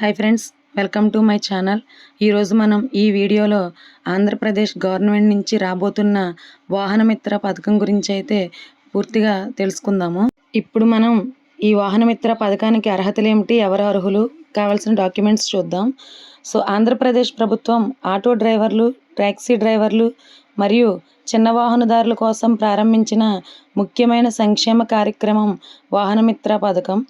Hi friends welcome to my channel. ఈరోజు మనం ఈ వీడియోలో ఆంధ్రప్రదేశ్ గవర్నమెంట్ నుంచి రాబోతున్న వాహనమిత్ర పథకం గురించి అయితే పూర్తిగా తెలుసుకుందాము. ఇప్పుడు మనం ఈ వాహనమిత్ర పథకానికి అర్హతలు ఏమిటి ఎవరు అర్హులు కావాల్సిన డాక్యుమెంట్స్ చూద్దాం. సో ఆంధ్రప్రదేశ్ ప్రభుత్వం ఆటో డ్రైవర్లు ట్యాక్సీ డ్రైవర్లు మరియు చిన్న వాహనదారుల కోసం ప్రారంభించిన ముఖ్యమైన సంక్షేమ కార్యక్రమం వాహనమిత్ర పథకం.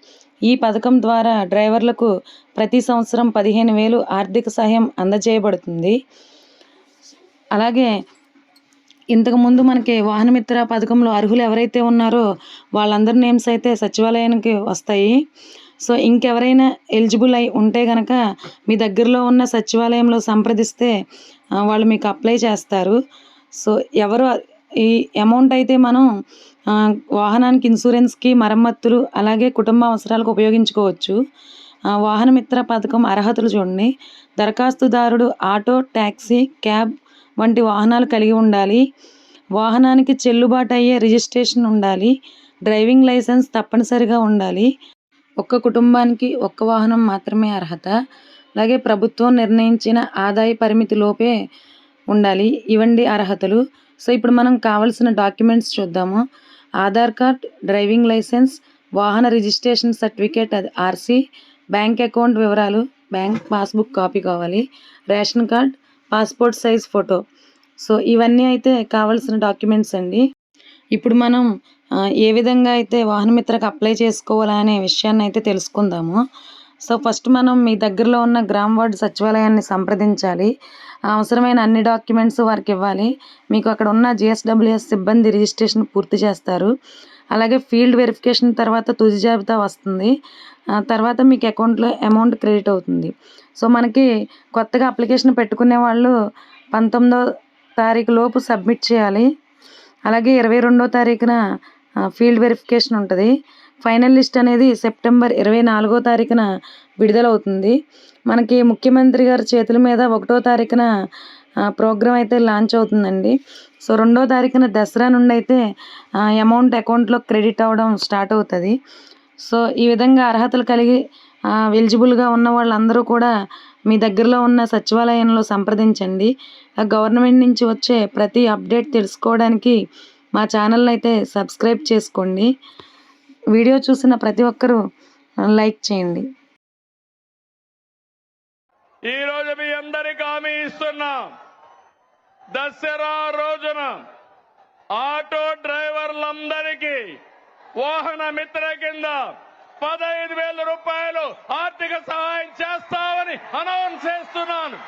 ఈ పథకం ద్వారా డ్రైవర్లకు ప్రతి సంవత్సరం పదిహేను వేలు ఆర్థిక సహాయం అందజేయబడుతుంది. అలాగే ఇంతకుముందు మనకి వాహనమిత్ర పథకంలో అర్హులు ఎవరైతే ఉన్నారో వాళ్ళందరి నేమ్స్ అయితే సచివాలయానికి వస్తాయి. సో ఇంకెవరైనా ఎలిజిబుల్ అయి ఉంటే కనుక మీ దగ్గరలో ఉన్న సచివాలయంలో సంప్రదిస్తే వాళ్ళు మీకు అప్లై చేస్తారు. సో ఎవరు ఈ అమౌంట్ అయితే మనం వాహనానికి ఇన్సూరెన్స్కి మరమ్మతులు అలాగే కుటుంబ అవసరాలకు ఉపయోగించుకోవచ్చు. వాహనమిత్ర పథకం అర్హతలు చూడండి. దరఖాస్తుదారుడు ఆటో ట్యాక్సీ క్యాబ్ వంటి వాహనాలు కలిగి ఉండాలి. వాహనానికి చెల్లుబాటు అయ్యే రిజిస్ట్రేషన్ ఉండాలి. డ్రైవింగ్ లైసెన్స్ తప్పనిసరిగా ఉండాలి. ఒక్క కుటుంబానికి ఒక్క వాహనం మాత్రమే అర్హత. అలాగే ప్రభుత్వం నిర్ణయించిన ఆదాయ పరిమితి లోపే ఉండాలి. ఇవండి అర్హతలు. సో ఇప్పుడు మనం కావాల్సిన డాక్యుమెంట్స్ చూద్దాము. ఆధార్ కార్డ్ డ్రైవింగ్ లైసెన్స్ వాహన రిజిస్ట్రేషన్ సర్టిఫికేట్ అది ఆర్సీ బ్యాంక్ అకౌంట్ వివరాలు బ్యాంక్ పాస్బుక్ కాపీ కావాలి ration card passport size photo. So ఇవన్నీ అయితే కావాల్సిన డాక్యుమెంట్స్ అండి. ఇప్పుడు మనం ఏ విధంగా అయితే వాహనమిత్రకు అప్లై చేసుకోవాలనే విషయాన్ని అయితే తెలుసుకుందాము. సో ఫస్ట్ మనం మీ దగ్గరలో ఉన్న గ్రామ వార్డు సచివాలయాన్ని సంప్రదించాలి. అవసరమైన అన్ని డాక్యుమెంట్స్ వారికి ఇవ్వాలి. మీకు అక్కడ ఉన్న జిఎస్డబ్ల్యూఎస్ సిబ్బంది రిజిస్ట్రేషన్ పూర్తి చేస్తారు. అలాగే ఫీల్డ్ వెరిఫికేషన్ తర్వాత తుది జాబితా వస్తుంది. తర్వాత మీకు అకౌంట్లో అమౌంట్ క్రెడిట్ అవుతుంది. సో మనకి కొత్తగా అప్లికేషన్ పెట్టుకునే వాళ్ళు పంతొమ్మిదో తారీఖు లోపు సబ్మిట్ చేయాలి. అలాగే ఇరవై రెండో తారీఖున ఫీల్డ్ వెరిఫికేషన్ ఉంటుంది. ఫైనల్ లిస్ట్ అనేది సెప్టెంబర్ ఇరవై నాలుగో తారీఖున విడుదలవుతుంది. మనకి ముఖ్యమంత్రి గారి చేతుల మీద ఒకటో తారీఖున ప్రోగ్రామ్ అయితే లాంచ్ అవుతుందండి. సో రెండో తారీఖున దసరా నుండి అయితే అమౌంట్ అకౌంట్లో క్రెడిట్ అవ్వడం స్టార్ట్ అవుతుంది. సో ఈ విధంగా అర్హతలు కలిగి ఎలిజిబుల్గా ఉన్న వాళ్ళందరూ కూడా మీ దగ్గరలో ఉన్న సచివాలయంలో సంప్రదించండి. ఆ గవర్నమెంట్ నుంచి వచ్చే ప్రతి అప్డేట్ తెలుసుకోవడానికి మా ఛానల్ అయితే సబ్స్క్రైబ్ చేసుకోండి. వీడియో చూసిన ప్రతి ఒక్కరూ లైక్ చేయండి. ఈ రోజు మీ అందరికి హామీ ఇస్తున్నాం. దసరా రోజున ఆటో డ్రైవర్లందరికీ వాహన మిత్ర కింద పదహైదు వేల రూపాయలు ఆర్థిక సహాయం చేస్తామని అనౌన్స్ చేస్తున్నాను.